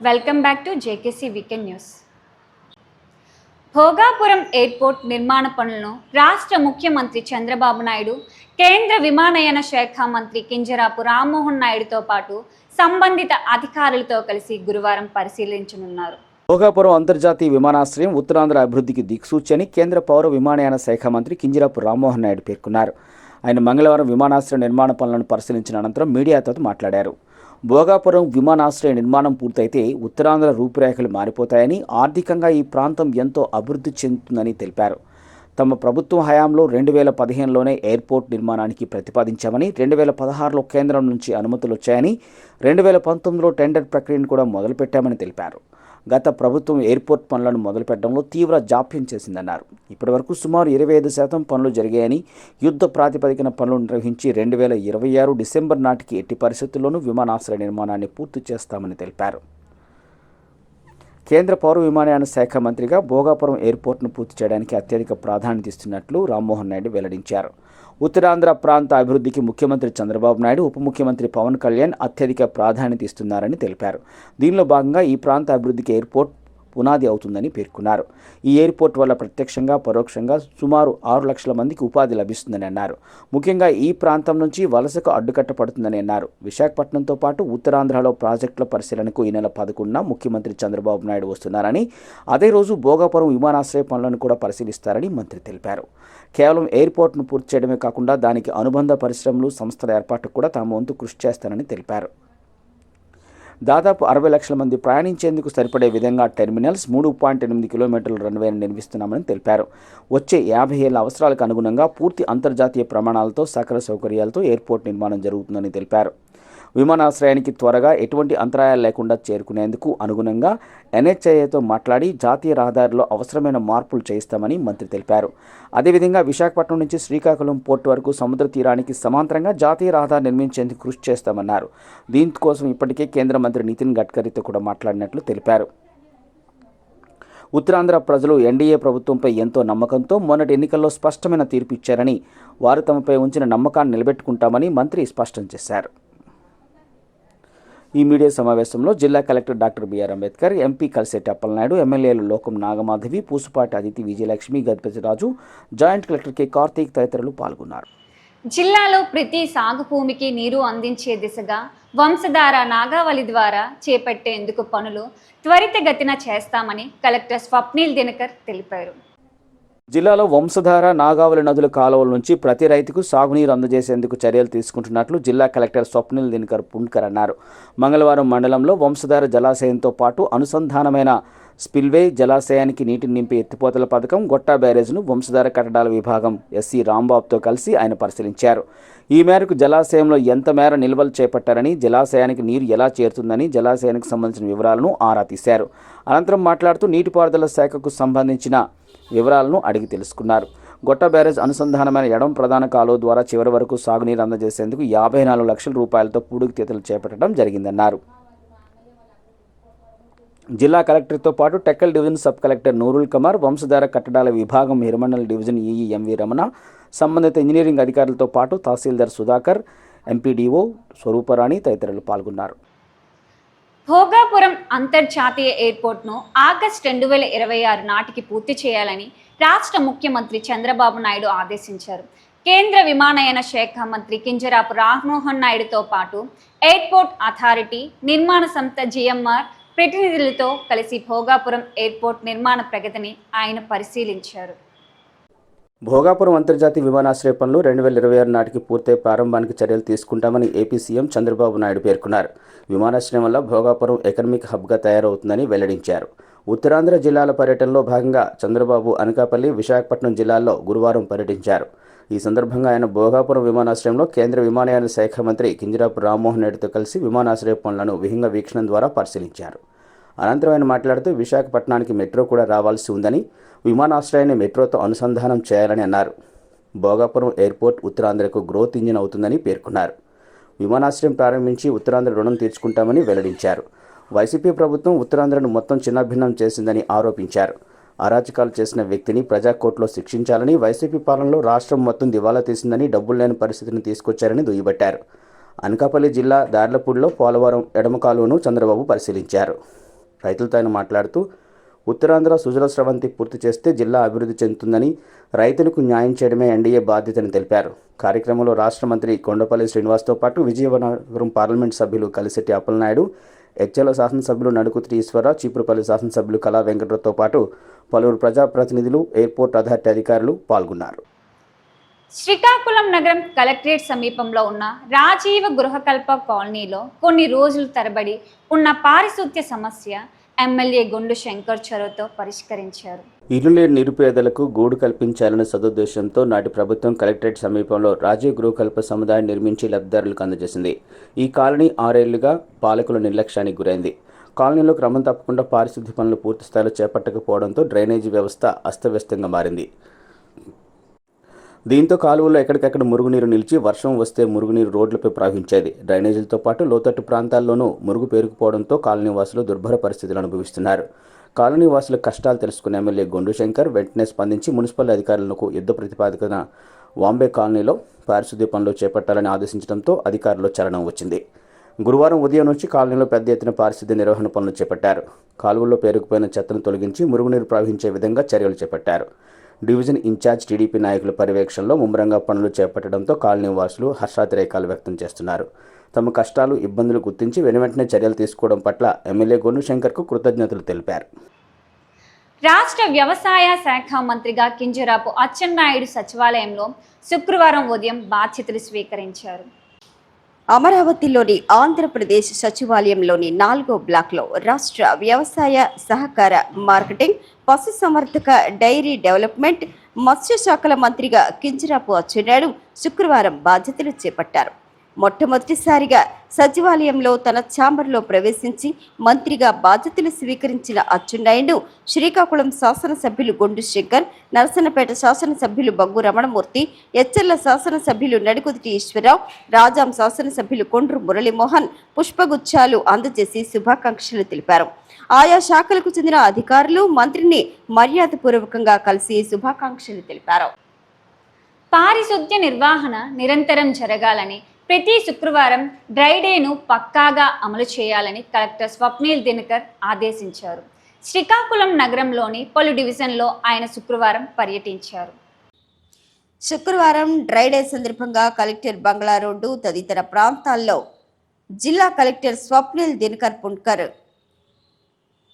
Welcome back to JKC weekend news Bhogapuram airport నిర్మాణ పనులను రాష్ట్ర ముఖ్యమంత్రి చంద్రబాబు నాయుడు కేంద్ర విమానయాన శాఖ మంత్రి కింజరాపు రామ్మోహన్ నాయుడుతో పాటు సంబంధిత అధికారులతో కలిసి గురువారం పరిశీలించనున్నారు. భోగాపురం అంతర్జాతీయ విమానాశ్రయం ఉత్తరాంధ్ర అభివృద్ధికి దిక్సూచి అని కేంద్ర పౌర విమానయాన శాఖ మంత్రి కింజరాపు రామ్మోహన్ నాయుడు పేర్కొన్నారు. ఆయన మంగళవారం విమానాశ్రయం నిర్మాణ పనులను పరిశీలించిన అనంతరం మీడియాతో మాట్లాడారు. భోగాపురం విమానాశ్రయ నిర్మాణం పూర్తయితే ఉత్తరాంధ్ర రూపురేఖలు మారిపోతాయని ఆర్థికంగా ఈ ప్రాంతం ఎంతో అభివృద్ధి చెందుతుందని తెలిపారు. తమ ప్రభుత్వం హయాంలో రెండు వేల పదిహేనులోనే ఎయిర్పోర్ట్ నిర్మాణానికి ప్రతిపాదించామని రెండు వేల పదహారులో కేంద్రం నుంచి అనుమతులు వచ్చాయని రెండు వేల పంతొమ్మిదిలో టెండర్ ప్రక్రియను కూడా మొదలుపెట్టామని తెలిపారు. గత ప్రభుత్వం ఎయిర్పోర్ట్ పనులను మొదలుపెట్టడంలో తీవ్ర జాప్యం చేసిందన్నారు. ఇప్పటివరకు సుమారు ఇరవై ఐదు శాతం పనులు జరిగాయని యుద్ధ ప్రాతిపదికన పనులు నిర్వహించి రెండు వేల ఇరవై ఆరు డిసెంబర్ నాటికి ఎట్టి పరిస్థితుల్లోనూ విమానాశ్రయ నిర్మాణాన్ని పూర్తి చేస్తామని తెలిపారు. కేంద్ర పౌర విమానయాన శాఖ మంత్రిగా భోగాపురం ఎయిర్పోర్ట్ను పూర్తి చేయడానికి అత్యధిక ప్రాధాన్యత ఇస్తున్నట్లు రామ్మోహన్ నాయుడు వెల్లడించారు. ఉత్తరాంధ్ర ప్రాంత అభివృద్ధికి ముఖ్యమంత్రి చంద్రబాబు నాయుడు ఉప ముఖ్యమంత్రి పవన్ కళ్యాణ్ అత్యధిక ప్రాధాన్యత ఇస్తున్నారని తెలిపారు. దీనిలో భాగంగా ఈ ప్రాంత అభివృద్ధికి ఎయిర్పోర్ట్ పునాది అవుతుందని పేర్కొన్నారు. ఈ ఎయిర్పోర్ట్ వల్ల ప్రత్యక్షంగా పరోక్షంగా సుమారు ఆరు లక్షల మందికి ఉపాధి లభిస్తుందని అన్నారు. ముఖ్యంగా ఈ ప్రాంతం నుంచి వలసకు అడ్డుకట్ట పడుతుందని అన్నారు. విశాఖపట్నంతో పాటు ఉత్తరాంధ్రలో ప్రాజెక్టుల పరిశీలనకు ఈ నెల పదకొండున ముఖ్యమంత్రి చంద్రబాబు నాయుడు వస్తున్నారని అదే రోజు భోగాపురం విమానాశ్రయ పనులను కూడా పరిశీలిస్తారని మంత్రి తెలిపారు. కేవలం ఎయిర్పోర్ట్ను పూర్తి చేయడమే కాకుండా దానికి అనుబంధ పరిశ్రమలు సంస్థల ఏర్పాటుకు కూడా తమ వంతు కృషి చేస్తారని తెలిపారు. దాదాపు అరవై లక్షల మంది ప్రయాణించేందుకు సరిపడే విధంగా టెర్మినల్స్ మూడు పాయింట్ ఎనిమిది కిలోమీటర్ల రన్వేను నిర్మిస్తున్నామని తెలిపారు. వచ్చే యాభై ఏళ్ళ అవసరాలకు అనుగుణంగా పూర్తి అంతర్జాతీయ ప్రమాణాలతో సకల సౌకర్యాలతో ఎయిర్పోర్ట్ నిర్మాణం జరుగుతుందని తెలిపారు. విమానాశ్రయానికి త్వరగా ఎటువంటి అంతరాయాలు లేకుండా చేరుకునేందుకు అనుగుణంగా ఎన్హెచ్ఐతో మాట్లాడి జాతీయ రహదారిలో అవసరమైన మార్పులు చేయిస్తామని మంత్రి తెలిపారు. అదేవిధంగా విశాఖపట్నం నుంచి శ్రీకాకుళం పోర్టు వరకు సముద్ర తీరానికి సమాంతరంగా జాతీయ రహదారి నిర్మించేందుకు కృషి చేస్తామన్నారు. దీనికోసం ఇప్పటికే కేంద్ర మంత్రి నితిన్ గడ్కరీతో కూడా మాట్లాడినట్లు తెలిపారు. ఉత్తరాంధ్ర ప్రజలు ఎన్డీఏ ప్రభుత్వంపై ఎంతో నమ్మకంతో మొన్నటి ఎన్నికల్లో స్పష్టమైన తీర్పు ఇచ్చారని వారు తమపై ఉంచిన నమ్మకాన్ని నిలబెట్టుకుంటామని మంత్రి స్పష్టం చేశారు. ఈ మీడియా సమావేశంలో జిల్లా collector doctor BR Ambedkar MP Kalisetti Appalanaidu ఎమ్మెల్యేలు Lokam Nagamadhavi Pusapati Aditi Vijayalakshmi Gajapathiraju joint collector K Karthik తదితరులు పాల్గొన్నారు. జిల్లాలో ప్రతి సాగు భూమికి నీరు అందించే దిశగా వంశధార నాగావళి ద్వారా చేపట్టేందుకు పనులు త్వరితగతిన చేస్తామని కలెక్టర్ స్వప్నిల్ దినకర్ తెలిపారు. జిల్లాలో వంశధార నాగావళి నదుల కాలువల నుంచి ప్రతి రైతుకు సాగునీరు అందజేసేందుకు చర్యలు తీసుకుంటున్నట్లు జిల్లా కలెక్టర్ స్వప్నిల్ దినకర్ పుండ్కర్ అన్నారు. మంగళవారం మండలంలో వంశధార జలాశయంతో పాటు అనుసంధానమైన స్పిల్వే జలాశయానికి నీటిని నింపే ఎత్తిపోతల పథకం గొట్టా బ్యారేజ్ను వంశధార కట్టడాల విభాగం ఎస్సీ రాంబాబుతో కలిసి ఆయన పరిశీలించారు. ఈ మేరకు జలాశయంలో ఎంత మేర నిల్వలు చేపట్టారని జలాశయానికి నీరు ఎలా చేరుతుందని జలాశయానికి సంబంధించిన వివరాలను ఆరా తీశారు. అనంతరం మాట్లాడుతూ నీటిపారుదల శాఖకు సంబంధించిన వివరాలను అడిగి తెలుసుకున్నారు. గొట్ట బ్యారేజ్ అనుసంధానమైన ఎడం ప్రధాన కాలువ ద్వారా చివరి వరకు సాగునీరు అందజేసేందుకు యాభై నాలుగు లక్షల రూపాయలతో పూడికతీతలు చేపట్టడం జరిగిందన్నారు. జిల్లా కలెక్టర్తో పాటు Tekkali division sub collector Noorul Kamar Vamsadhara కట్టడాల విభాగం Hiramandal division EE MV Ramana సంబంధిత ఇంజనీరింగ్ అధికారులతో పాటు తహసీల్దార్ సుధాకర్ ఎంపీడీఓ స్వరూపరాణి తదితరులు పాల్గొన్నారు. భోగాపురం అంతర్జాతీయ ఎయిర్పోర్ట్ను ఆగస్టు రెండు వేల ఇరవై ఆరు నాటికి పూర్తి చేయాలని రాష్ట్ర ముఖ్యమంత్రి చంద్రబాబు నాయుడు ఆదేశించారు. కేంద్ర విమానయాన శాఖ మంత్రి కింజరాపు రామ్మోహన్ నాయుడుతో పాటు ఎయిర్పోర్ట్ అథారిటీ నిర్మాణ సంస్థ జిఎంఆర్ ప్రతినిధులతో కలిసి భోగాపురం ఎయిర్పోర్ట్ నిర్మాణ ప్రగతిని ఆయన పరిశీలించారు. భోగాపురం అంతర్జాతీయ విమానాశ్రయ పనులు రెండు వేల ఇరవై ఆరు నాటికి పూర్తయి ప్రారంభానికి చర్యలు తీసుకుంటామని ఏపీ సీఎం చంద్రబాబు నాయుడు పేర్కొన్నారు. విమానాశ్రయం వల్ల భోగాపురం ఎకనమిక్ హబ్గా తయారవుతుందని వెల్లడించారు. ఉత్తరాంధ్ర జిల్లాల పర్యటనలో భాగంగా చంద్రబాబు అనకాపల్లి విశాఖపట్నం జిల్లాల్లో గురువారం పర్యటించారు. ఈ సందర్భంగా ఆయన భోగాపురం విమానాశ్రయంలో కేంద్ర విమానయాన శాఖ మంత్రి కింజరాపు రామ్మోహన్ రెడ్డితో కలిసి విమానాశ్రయ పనులను విహింగ వీక్షణం ద్వారా పరిశీలించారు. అనంతరం ఆయన మాట్లాడుతూ విశాఖపట్నానికి మెట్రో కూడా రావాల్సి ఉందని విమానాశ్రయాన్ని మెట్రోతో అనుసంధానం చేయాలని అన్నారు. భోగాపురం ఎయిర్పోర్ట్ ఉత్తరాంధ్రకు గ్రోత్ ఇంజిన్ అవుతుందని పేర్కొన్నారు. విమానాశ్రయం ప్రారంభించి ఉత్తరాంధ్ర రుణం తీర్చుకుంటామని వెల్లడించారు. వైసీపీ ప్రభుత్వం ఉత్తరాంధ్రను మొత్తం చిన్నాభిన్నం చేసిందని ఆరోపించారు. అరాచకాలు చేసిన వ్యక్తిని ప్రజాకోర్టులో శిక్షించాలని వైసీపీ పాలనలో రాష్ట్రం మొత్తం దివాలా తీసిందని డబ్బులు లేని పరిస్థితిని తీసుకొచ్చారని దుయ్యబట్టారు. అనకాపల్లి జిల్లా దార్లపూడిలో పోలవరం ఎడమకాలును చంద్రబాబు పరిశీలించారు. రైతులతో ఆయన మాట్లాడుతూ ఉత్తరాంధ్ర సుజల స్రవంతి పూర్తి చేస్తే జిల్లా అభివృద్ధి చెందుతుందని రైతులకు న్యాయం చేయడమే ఎన్డీఏ బాధ్యతని తెలిపారు. కార్యక్రమంలో రాష్ట్ర మంత్రి కొండపల్లి శ్రీనివాస్తో పాటు విజయనగరం పార్లమెంట్ సభ్యులు కలిశెట్టి అప్పలనాయుడు హెచ్ఎల్ శాసనసభ్యులు నడుకుత్రి ఈశ్వరరావు చీపురుపల్లి శాసనసభ్యులు కళా వెంకటరావుతో పాటు పలువురు ప్రజాప్రతినిధులు ఎయిర్పోర్ట్ అథారిటీ అధికారులు పాల్గొన్నారు. శ్రీకాకుళం నగరం కలెక్టరేట్ సమీపంలో ఉన్న రాజీవ గృహకల్ప కాలనీలో కొన్ని రోజులు తరబడి ఉన్న పారిశుద్ధ్య సమస్య ఎమ్మెల్యే గుండు శంకర్ చొరవతో పరిష్కరించారు. ఇల్లు లేని నిరుపేదలకు గూడు కల్పించాలనే సదుద్దేశంతో నాటి ప్రభుత్వం కలెక్టరేట్ సమీపంలో రాజీవ్ గృహకల్ప సముదాయం నిర్మించి లబ్ధిదారులకు అందజేసింది. ఈ కాలనీ ఆరేళ్ళుగా పాలకుల నిర్లక్ష్యానికి గురైంది. కాలనీలో క్రమం తప్పకుండా పారిశుద్ధ్య పనులు పూర్తి స్థాయిలో చేపట్టకపోవడంతో డ్రైనేజీ వ్యవస్థ అస్తవ్యస్తంగా మారింది. దీంతో కాలువల్లో ఎక్కడికక్కడ మురుగునీరు నిలిచి వర్షం వస్తే మురుగునీరు రోడ్లపై ప్రవహించేది. డ్రైనేజీలతో పాటు లోతట్టు ప్రాంతాల్లోనూ మురుగు పేరుకుపోవడంతో కాలనీ వాసులు దుర్భర పరిస్థితులు అనుభవిస్తున్నారు. కాలనీ వాసుల కష్టాలు తెలుసుకున్న ఎమ్మెల్యే గొండు శంకర్ వెంటనే స్పందించి మున్సిపల్ అధికారులకు యుద్ధ ప్రతిపాదికన వాంబే కాలనీలో పారిశుద్ధ్య పనులు చేపట్టాలని ఆదేశించడంతో అధికారుల్లో చలనం వచ్చింది. గురువారం ఉదయం నుంచి కాలనీలో పెద్ద ఎత్తున పారిశుద్ధ్య నిర్వహణ పనులు చేపట్టారు. కాలువల్లో పేరుకుపోయిన చెత్తను తొలగించి మురుగునీరు ప్రవహించే విధంగా చర్యలు చేపట్టారు. డివిజన్ ఇన్ఛార్జ్ టీడీపీ నాయకుల పర్యవేక్షణలో ముమ్మరంగా పనులు చేపట్టడంతో కాలనీ వాసులు హర్షాతిరేకాలు వ్యక్తం చేస్తున్నారు. తమ కష్టాలు ఇబ్బందులు గుర్తించి వెనువెంటనే చర్యలు తీసుకోవడం పట్ల ఎమ్మెల్యే గొన్ను శంకర్కు కృతజ్ఞతలు తెలిపారు. రాష్ట్ర వ్యవసాయ శాఖ మంత్రిగా కింజరాపు అచ్చెన్నాయుడు సచివాలయంలో శుక్రవారం ఉదయం బాధ్యతలు స్వీకరించారు. అమరావతిలోని ఆంధ్రప్రదేశ్ సచివాలయంలోని నాలుగో బ్లాక్లో రాష్ట్ర వ్యవసాయ సహకార మార్కెటింగ్ పశుసంవర్ధక డైరీ డెవలప్మెంట్ మత్స్య శాఖల మంత్రిగా కింజరాపు అచ్చెన్నాయుడు శుక్రవారం బాధ్యతలు చేపట్టారు. మొట్టమొదటిసారిగా సచివాలయంలో తన ఛాంబర్లో ప్రవేశించి మంత్రిగా బాధ్యతలు స్వీకరించిన అచ్చెన్నాయుడు శ్రీకాకుళం శాసనసభ్యులు గొండు శంకర్ నరసన్నపేట శాసనసభ్యులు బగ్గు రమణమూర్తి ఎచ్చెర్ల శాసనసభ్యులు నడుకుదిటి ఈశ్వరరావు రాజాం శాసనసభ్యులు కొండ్రు మురళీమోహన్ పుష్పగుచ్చాలు అందజేసి శుభాకాంక్షలు తెలిపారు. ఆయా శాఖలకు చెందిన అధికారులు మంత్రిని మర్యాదపూర్వకంగా కలిసి శుభాకాంక్షలు తెలిపారు. పారిశుద్ధ్య నిర్వహణ నిరంతరం జరగాలని ప్రతి శుక్రవారం డ్రై డేను పక్కాగా అమలు చేయాలని కలెక్టర్ స్వప్నిల్ దినకర్ ఆదేశించారు. శ్రీకాకుళం నగరంలోని పలు డివిజన్లో ఆయన శుక్రవారం పర్యటించారు. శుక్రవారం డ్రై డే సందర్భంగా కలెక్టర్ బంగ్లా రోడ్డు తదితర ప్రాంతాల్లో జిల్లా కలెక్టర్ స్వప్నిల్ దినకర్ పుణ్కర్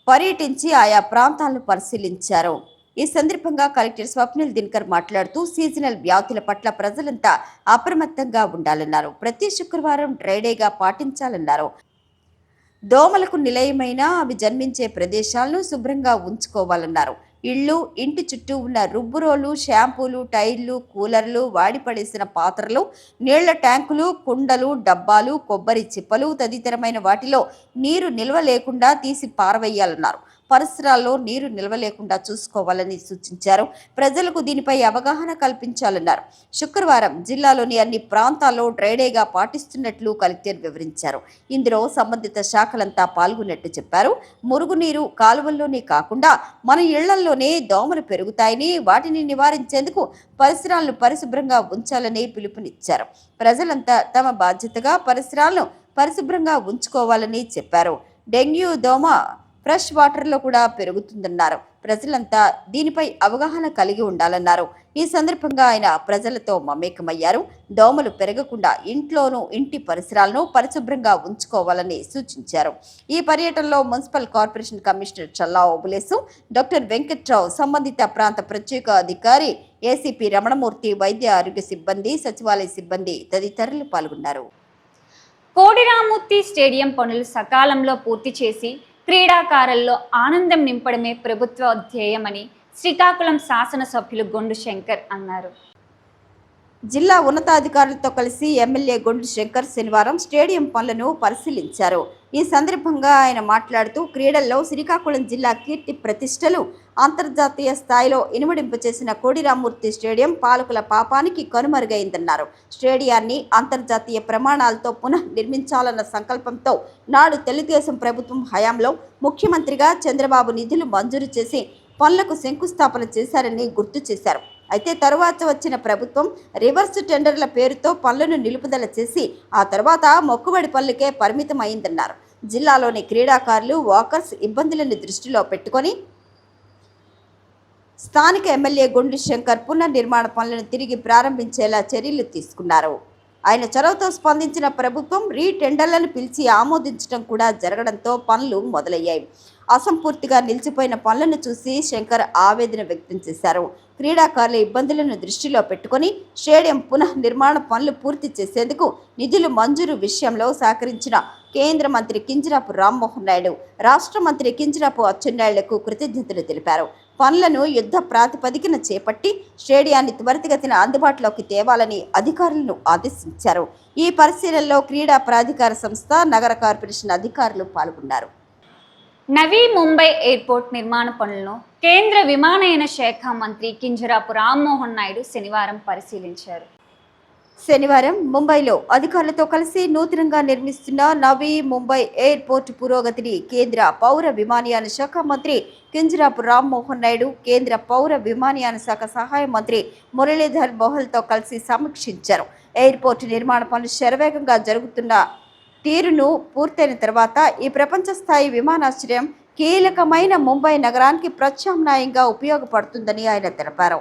పర్యటించి ఆయా ప్రాంతాలను పరిశీలించారు. ఈ సందర్భంగా కలెక్టర్ స్వప్నిల్ దినకర్ మాట్లాడుతూ సీజనల్ వ్యాధుల పట్ల ప్రజలంతా అప్రమత్తంగా ఉండాలన్నారు. ప్రతి శుక్రవారం డ్రైడేగా పాటించాలన్నారు. దోమలకు నిలయమైన అవి జన్మించే ప్రదేశాలను శుభ్రంగా ఉంచుకోవాలన్నారు. ఇళ్ళు ఇంటి చుట్టూ ఉన్న రుబ్బురోలు షాంపూలు టైర్లు కూలర్లు వాడిపడేసిన పాత్రలు నీళ్ళ ట్యాంకులు కుండలు డబ్బాలు కొబ్బరి చిప్పలు తదితరమైన వాటిలో నీరు నిల్వ లేకుండా తీసి పారవేయాలన్నారు. పరిసరాల్లో నీరు నిల్వ లేకుండా చూసుకోవాలని సూచించారు. ప్రజలకు దీనిపై అవగాహన కల్పించాలన్నారు. శుక్రవారం జిల్లాలోని అన్ని ప్రాంతాల్లో డ్రైడేగా పాటిస్తున్నట్లు కలెక్టర్ వివరించారు. ఇందులో సంబంధిత శాఖలంతా పాల్గొన్నట్టు చెప్పారు. మురుగునీరు కాలువల్లోనే కాకుండా మన ఇళ్ళల్లోనే దోమలు పెరుగుతాయని వాటిని నివారించేందుకు పరిసరాలను పరిశుభ్రంగా ఉంచాలని పిలుపునిచ్చారు. ప్రజలంతా తమ బాధ్యతగా పరిసరాలను పరిశుభ్రంగా ఉంచుకోవాలని చెప్పారు. డెంగ్యూ దోమ ఫ్రెష్ వాటర్లో కూడా పెరుగుతుందన్నారు. ప్రజలంతా దీనిపై అవగాహన కలిగి ఉండాలన్నారు. ఈ సందర్భంగా ఆయన ప్రజలతో మమేకమయ్యారు. దోమలు పెరగకుండా ఇంట్లోనూ ఇంటి పరిసరాలను పరిశుభ్రంగా ఉంచుకోవాలని సూచించారు. ఈ పర్యటనలో municipal corporation commissioner Challa Obulesu doctor Venkatrao సంబంధిత ప్రాంత ప్రత్యేక అధికారి ఏసీపీ రమణమూర్తి వైద్య ఆరోగ్య సిబ్బంది సచివాలయ సిబ్బంది తదితరులు పాల్గొన్నారు. కోడిరామూర్తి స్టేడియం పనులు సకాలంలో పూర్తి చేసి క్రీడాకారుల్లో ఆనందం నింపడమే ప్రభుత్వ ధ్యేయమని శ్రీకాకుళం శాసనసభ్యులు గొండు శంకర్ అన్నారు. జిల్లా ఉన్నతాధికారులతో కలిసి ఎమ్మెల్యే గొండు శంకర్ శనివారం స్టేడియం పనులను పరిశీలించారు. ఈ సందర్భంగా ఆయన మాట్లాడుతూ క్రీడల్లో శ్రీకాకుళం జిల్లా కీర్తి ప్రతిష్టలు అంతర్జాతీయ స్థాయిలో ఇనుమడింపు చేసిన కోడిరామూర్తి స్టేడియం పాలకుల పాపానికి కనుమరుగైందన్నారు. స్టేడియాన్ని అంతర్జాతీయ ప్రమాణాలతో పునః నిర్మించాలన్న సంకల్పంతో నాడు తెలుగుదేశం ప్రభుత్వం హయాంలో ముఖ్యమంత్రిగా చంద్రబాబు నిధులు మంజూరు చేసి పనులకు శంకుస్థాపన చేశారని గుర్తు చేశారు. అయితే తరువాత వచ్చిన ప్రభుత్వం రివర్స్ టెండర్ల పేరుతో పనులను నిలుపుదల చేసి ఆ తర్వాత మొక్కుబడి పనులకే పరిమితం అయిందన్నారు జిల్లాలోని క్రీడాకారులు వాకర్స్ ఇబ్బందులను దృష్టిలో పెట్టుకొని స్థానిక ఎమ్మెల్యే గుండు శంకర్ పునర్నిర్మాణ పనులను తిరిగి ప్రారంభించేలా చర్యలు తీసుకున్నారు. ఆయన చొరవతో స్పందించిన ప్రభుత్వం రీటెండర్లను పిలిచి ఆమోదించడం కూడా జరగడంతో పనులు మొదలయ్యాయి. అసంపూర్తిగా నిలిచిపోయిన పనులను చూసి శంకర్ ఆవేదన వ్యక్తం చేశారు. క్రీడాకారుల ఇబ్బందులను దృష్టిలో పెట్టుకొని స్టేడియం పునః నిర్మాణ పనులు పూర్తి చేసేందుకు నిధులు మంజూరు విషయంలో సహకరించిన కేంద్ర మంత్రి కింజరాపు రామ్మోహన్ నాయుడు రాష్ట్ర మంత్రి కింజరాపు అచ్చెన్నాయుడులకు కృతజ్ఞతలు తెలిపారు. పనులను యుద్ధ ప్రాతిపదికన చేపట్టి స్టేడియాన్ని త్వరితగతిన అందుబాటులోకి తేవాలని అధికారులను ఆదేశించారు. ఈ పరిశీలనలో క్రీడా ప్రాధికార సంస్థ నగర కార్పొరేషన్ అధికారులు పాల్గొన్నారు. నవీ ముంబై ఎయిర్పోర్ట్ నిర్మాణ పనులను కేంద్ర విమానయాన శాఖ మంత్రి కింజరాపు రామ్మోహన్ నాయుడు శనివారం పరిశీలించారు. శనివారం ముంబైలో అధికారులతో కలిసి నూతనంగా నిర్మిస్తున్న నవీ ముంబై ఎయిర్పోర్ట్ పురోగతిని కేంద్ర పౌర విమానయాన శాఖ మంత్రి కింజరాపు రామ్మోహన్ నాయుడు కేంద్ర పౌర విమానయాన శాఖ సహాయ మంత్రి మురళీధర్ మోహల్తో కలిసి సమీక్షించారు. ఎయిర్పోర్ట్ నిర్మాణ పనులు శరవేగంగా జరుగుతున్న తీరును పూర్తయిన తర్వాత ఈ ప్రపంచ స్థాయి విమానాశ్రయం కీలకమైన ముంబై నగరానికి ప్రత్యామ్నాయంగా ఉపయోగపడుతుందని ఆయన తెలిపారు.